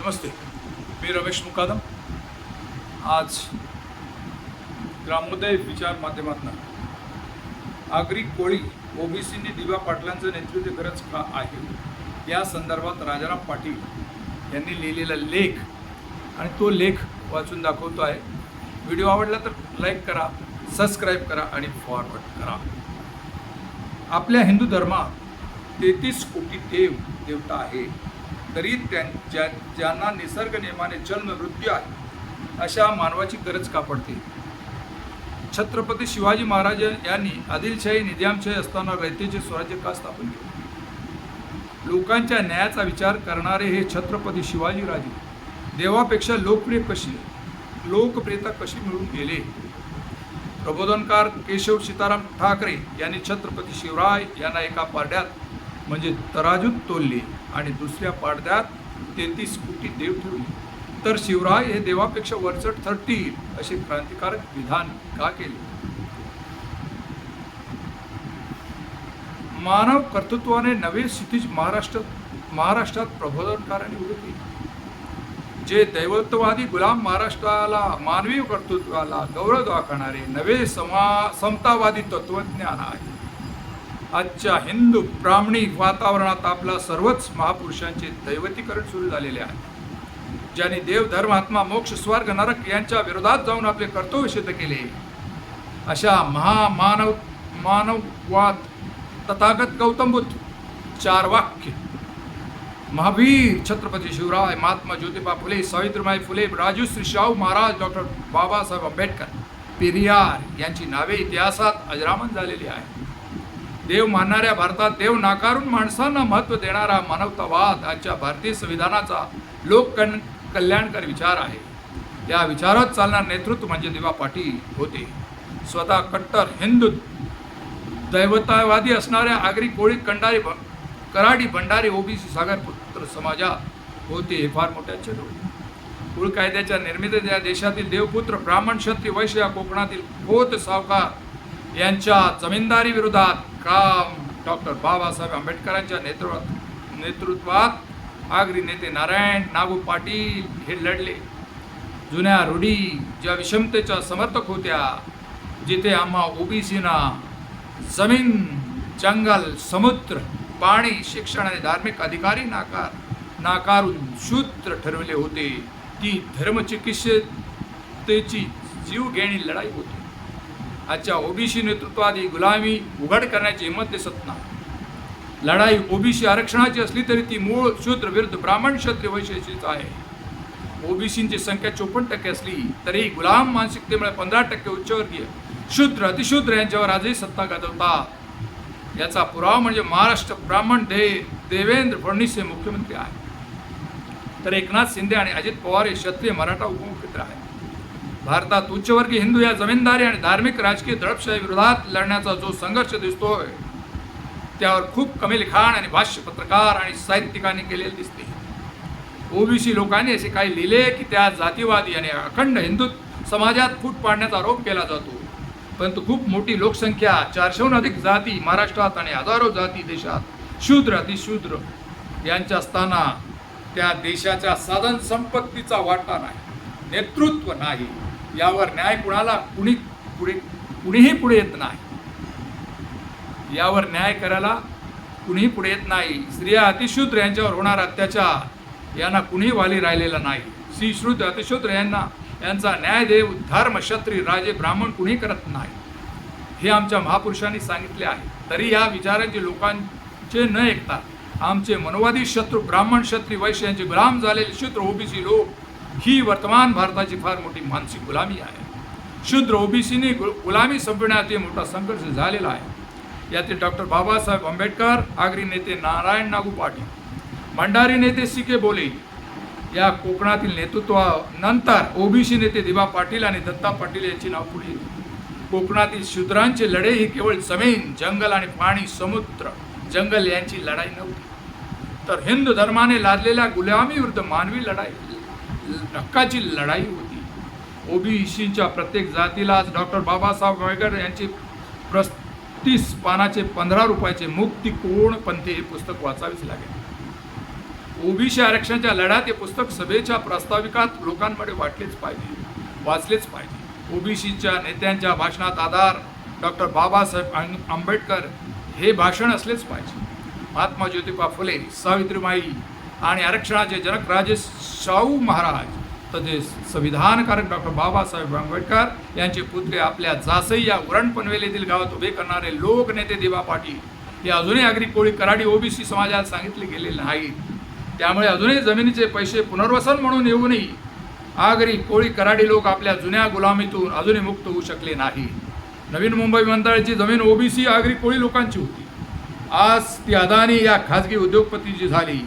नमस्ते मी रमेश मुकादम. आज ग्रामोदय विचार माध्यमातून आगरी कोळी ओबीसीनी दिवा पाटलांचं नेतृत्व गरज का आहे? या संदर्भात राजाराम पाटील यांनी लिहिलेला लेख आणि तो लेख वाचून दाखवतो आहे. व्हिडिओ आवडला तर लाईक करा सबस्क्राईब करा आणि फॉरवर्ड करा. आपल्या हिंदू धर्मात तेहतीस कोटी देव देवता आहे तरी त्यांच्या ज्यांना निसर्ग नियमाने जन्म मृत्यू आहे अशा मानवाची गरज का पडते छत्रपती शिवाजी महाराज यांनी आदिलशाही निजामशाही असताना रयतेचे स्वराज्य का स्थापन केले? लोकांच्या न्यायाचा विचार करणारे हे छत्रपती शिवाजीराजे देवापेक्षा लोकप्रिय कशी? लोकप्रियता कशी मिळून गेले? प्रबोधनकार केशव सीताराम ठाकरे यांनी छत्रपती शिवराय यांना एका पारड्यात म्हणजे तराजूत तोलली आणि दुसऱ्या पाडद्यात तेहतीस कोटी देव ठेवली. तर शिवराय हे देवापेक्षा वरचढ ठरतील असे क्रांतिकारक विधान का केले? मानव कर्तृत्वाने नवे क्षितिज महाराष्ट्र महाराष्ट्रात प्रबोधनकाराने उभे केले. जे दैवत्ववादी गुलाम महाराष्ट्राला मानवी कर्तृत्वाला गौरव दाखवणारे नवे समा समतावादी तत्वज्ञान आहे. आजच्या हिंदू ब्राह्मणी वातावरणात आपला सर्वच महापुरुषांचे दैवतीकरण सुरू झालेले आहे. ज्यांनी देव धर्म आत्मा मोक्ष स्वर्ग नरक यांच्या विरोधात जाऊन आपले कर्तव्य सिद्ध केले. अशा महामानव मानववाद तथागत गौतम बुद्ध चार वाक्य. महावीर छत्रपती शिवराय महात्मा ज्योतिबा फुले सावित्रीबाई फुले राजश्री शाहू महाराज डॉक्टर बाबासाहेब आंबेडकर पेरियार यांची नावे इतिहासात अजरामन झालेली आहे देव मानणाऱ्या भारतात देव नाकारून माणसांना महत्त्व देणारा मानवतावाद आजच्या भारतीय संविधानाचा लोक कल्याणकर विचार आहे. या विचारात चालणार नेतृत्व म्हणजे दिवा पाटील होते. स्वतः कट्टर हिंदू दैवतावादी असणाऱ्या आगरी कोळी कंडारी कराडी भंडारी ओबीसी सागरपुत्र समाजात होते हे फार मोठ्या आश्चर्य होते कुळ कायद्याच्या निर्मितीत या देशातील देवपुत्र ब्राह्मण क्षत्रिय वैश्य या कोकणातील खोत सावकार यांच्या जमीनदारी विरोधात काम. डॉक्टर बाबासाहेब आंबेडकरांच्या नेतृ नेतृत्वात आगरी नेते नारायण नागू पाटील हे लढले. जुन्या रूढी ज्या विषमतेच्या समर्थक होत्या जिथे आम्हा ओबीसीना जमीन जंगल समुद्र पाणी शिक्षण आणि धार्मिक अधिकारी नाकार नाकारून शूद्र ठरवले होते. ती धर्मचिकित्सेची जीवघेणी लढाई होती. आजच्या ओबीसी नेतृत्वादी गुलामी उघड करण्याची हिंमत दिसत नाही. लढाई ओबीसी आरक्षणाची असली तरी ती मूळ शूद्र विरुद्ध ब्राह्मण क्षत्रिय वैशिष्ट्यच आहे. ओबीसींची संख्या चोपन्न टक्के असली तरी गुलाम मानसिकतेमुळे पंधरा टक्के उच्चवर्गीय शूद्र अतिशूद्र यांच्यावर आजही सत्ता गाजवतात. याचा पुरावा म्हणजे महाराष्ट्र ब्राह्मण दे देवेंद्र फडणवीस हे मुख्यमंत्री आहेत. तर एकनाथ शिंदे आणि अजित पवार हे क्षत्रिय मराठा उपमुख्यमंत्री आहेत. भारतात उच्चवर्गीय हिंदू या जमीनदारी आणि धार्मिक राजकीय दडपशाही विरोधात लढण्याचा जो संघर्ष दिसतोय त्यावर खूप कमी लिखाण आणि भाष्य पत्रकार आणि साहित्यिकांनी केलेले दिसते. ओबीसी लोकांनी असे काही लिहिले की त्या जातीवादी आणि अखंड हिंदू समाजात फूट पाडण्याचा आरोप केला जातो. परंतु खूप मोठी लोकसंख्या चारशेहून अधिक जाती महाराष्ट्रात आणि हजारो जाती देशात शूद्र अतिशूद्र यांच्या असताना त्या देशाच्या साधन संपत्तीचा वाटा नाही नेतृत्व नाही. यावर न्याय कुणाला? कुणी पुढे कुणीही पुढे येत नाही. यावर न्याय करायला कुणीही पुढे येत नाही. स्त्रिया अतिशूद्र यांच्यावर होणार अत्याचार. यांना कुणीही वाली राहिलेला नाही. श्री श्रुद्ध अतिशूद्र यांना यांचा न्यायदेव धर्म क्षत्री राजे ब्राह्मण कुणी करत नाही. हे आमच्या महापुरुषांनी सांगितले आहे. तरी या विचारांचे लोकांचे न ऐकता आमचे मनोवादी शत्रू ब्राह्मण क्षत्री वैश्य यांचे गुलाम झालेले शूद्र ओबीसी लोक ही वर्तमान भारताची फार मोठी मानसिक गुलामी आहे. शूद्र ओबीसीने गुलामी संपविण्यात मोठा संघर्ष झालेला आहे. यातील डॉक्टर बाबासाहेब आंबेडकर आगरी नेते नारायण नागू पाटील भंडारी नेते सी के बोले या कोकणातील नेतृत्वानंतर ओबीसी नेते दिबा पाटील आणि दत्ता पाटील यांची नाव पुढे कोकणातील शूद्रांचे लढे ही केवळ जमीन जंगल आणि पाणी समुद्र जंगल यांची लढाई नव्हती. तर हिंदू धर्माने लादलेल्या गुलामीविरुद्ध मानवी लढाई हक्काची लढाई होती. ओबीसीच्या प्रत्येक जातीला डॉक्टर बाबासाहेब आंबेडकर यांचे प्रस्तीस पानाचे पंधरा रुपयाचे मुक्ती कोण पंथे हे पुस्तक वाचावेच लागेल. ओबीसी आरक्षणाच्या लढ्यात हे पुस्तक सभेच्या प्रास्ताविकात लोकांमध्ये वाटलेच पाहिजे वाचलेच पाहिजे. ओबीसीच्या नेत्यांच्या भाषणात आधार डॉक्टर बाबासाहेब आंबेडकर हे भाषण असलेच पाहिजे. महात्मा ज्योतिबा फुले सावित्रीबाई आणि आरक्षणाचे जनक राजे शाहू महाराज तसेच संविधानकारक डॉक्टर बाबासाहेब आंबेडकर यांचे पुत्रे आपल्या जासई या उरण पनवेल गावात उभे करणारे लोकनेते देवा पाटील हे अजूनही आगरी कोळी कराडी ओबीसी समाजाला सांगितले गेलेले नाही त्यामुळे अजूनही जमिनीचे पैसे पुनर्वसन म्हणून येऊनही आगरी कोळी कराडी लोक आपल्या जुन्या गुलामीतून अजूनही मुक्त होऊ शकले नाही नवीन मुंबई विमानतळाची जमीन ओबीसी आगरी कोळी लोकांची होती. आज ती अदानी या खाजगी उद्योगपतीची झाली.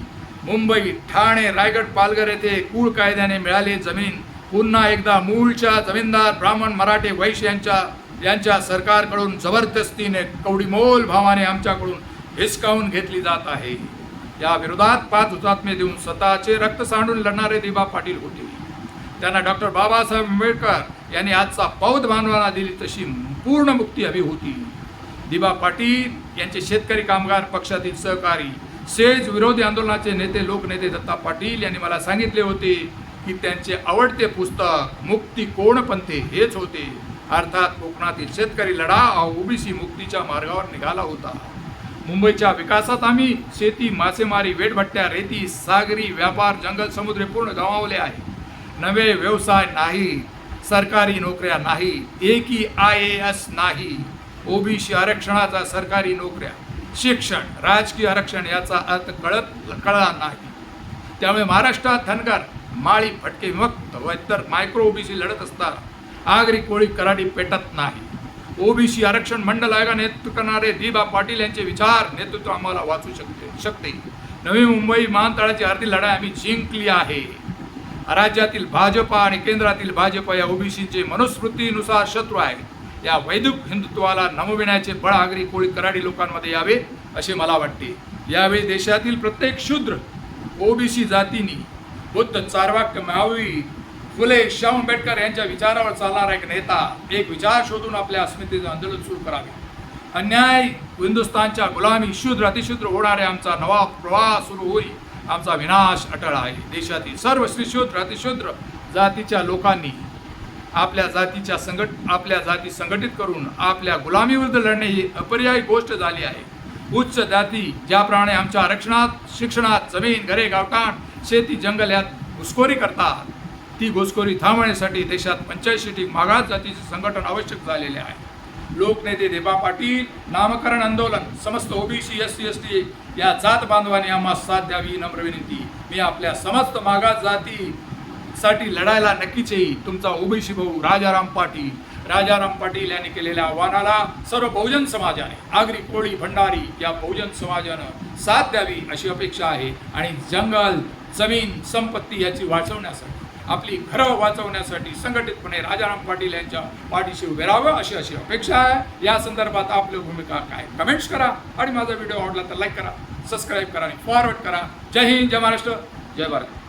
मुंबई ठाणे रायगड पालघर येथे कुळ कायद्याने मिळाली जमीन. पुन्हा एकदा मूळच्या जमीनदार ब्राह्मण मराठे वैश्य यांच्या यांच्या सरकारकडून जबरदस्तीने कवडीमोल भावाने आमच्याकडून हिसकावून घेतली जात आहे. या विरोधात पाच हुतात्मे देऊन स्वतःचे रक्त सांडून लढणारे दिबा पाटील होते. त्यांना डॉक्टर बाबासाहेब आंबेडकर यांनी आजचा पौध बांधवांना दिली तशी पूर्ण मुक्ती हवी होती दिबा पाटील यांचे शेतकरी कामगार पक्षातील सहकारी सेज विरोधी आंदोलनाचे नेते लोकनेते दत्ता पाटील यांनी मला सांगितले होते की त्यांचे आवडते पुस्तक मुक्ती कोण पंथे हेच होते. अर्थात कोकणातील शेतकरी लढा हा ओबीसी मुक्तीच्या मार्गावर निघाला होता. मुंबईच्या विकासात आम्ही शेती मासेमारी वेटभट्ट्या रेती सागरी व्यापार जंगल समुद्र पूर्ण गमावले आहे. नवे व्यवसाय नाही सरकारी नोकऱ्या नाही एकही आय ए एस नाही ओबीसी आरक्षणाचा सरकारी नोकऱ्या. शिक्षण राजकीय आरक्षण याचा अर्थ कळत कळला नाही. त्यामुळे महाराष्ट्रात धनगर माळी फटके विभक्त व इतर मायक्रो ओबीसी लढत असतात आगरी कोळी कराडी पेटत नाही. ओबीसी आरक्षण मंडळ आयोगा नेतृत्व करणारे दिबा पाटील यांचे विचार नेतृत्व आम्हाला वाचू शकते शकते. नवी मुंबई विमानतळाची अर्धी लढाई आम्ही जिंकली आहे. राज्यातील भाजपा आणि केंद्रातील भाजपा या ओबीसीचे मनुस्मृतीनुसार शत्रू आहेत. या वैदिक हिंदुत्वाला नमविण्याचे बळ आगरी कोळी कराडी लोकांमध्ये यावे असे मला वाटते. यावेळी देशातील प्रत्येक शूद्र ओबीसी जातीनी बुद्ध चारवाक्य महावी फुले शाहू आंबेडकर यांच्या विचारावर चालणारा एक नेता एक विचार शोधून आपल्या अस्मितेचे आंदोलन सुरू करावे. अन्याय हिंदुस्थानच्या गुलामी शूद्र अतिशूद्र होणारे आमचा नवा प्रवाह सुरू होईल आमचा विनाश अटळ आहे. देशातील सर्व श्रीशूद्र अतिशूद्र जातीच्या लोकांनी आपल्या जातीच्या संघट आपल्या जाती संघटित करून आपल्या गुलामीविरुद्ध लढणे ही अपर्यायी गोष्ट झाली आहे. उच्च जाती ज्याप्रमाणे आमच्या आरक्षणात शिक्षणात जमीन घरे गावठाण शेती जंगल यात घुसखोरी करतात ती घुसखोरी थांबवण्यासाठी देशात पंच्याऐंशी मागास जातीचे संघटन आवश्यक झालेले आहे. लोकनेते देबा पाटील नामकरण आंदोलन समस्त OBC S C S T या जात बांधवांनी आम्हाला साथ द्यावी नम्र विनंती. मी आपल्या समस्त मागास जाती साठी लढायला नक्कीच येईल तुमचा ओबीसी भाऊ राजाराम पाटील. राजाराम पाटील यांनी केलेल्या आव्हानाला सर्व बहुजन समाजाने आगरी कोळी भंडारी या बहुजन समाजानं साथ द्यावी अशी अपेक्षा आहे. आणि जंगल जमीन संपत्ती याची वाचवण्यासाठी आपली घरं वाचवण्यासाठी संघटितपणे राजाराम पाटील यांच्या पाठीशी उभे राहावं अशी अशी अपेक्षा आहे. या संदर्भात आपली भूमिका काय? कमेंट्स करा. आणि माझा व्हिडिओ आवडला तर लाईक करा सबस्क्राईब करा आणि फॉरवर्ड करा. जय हिंद जय महाराष्ट्र जय भारत.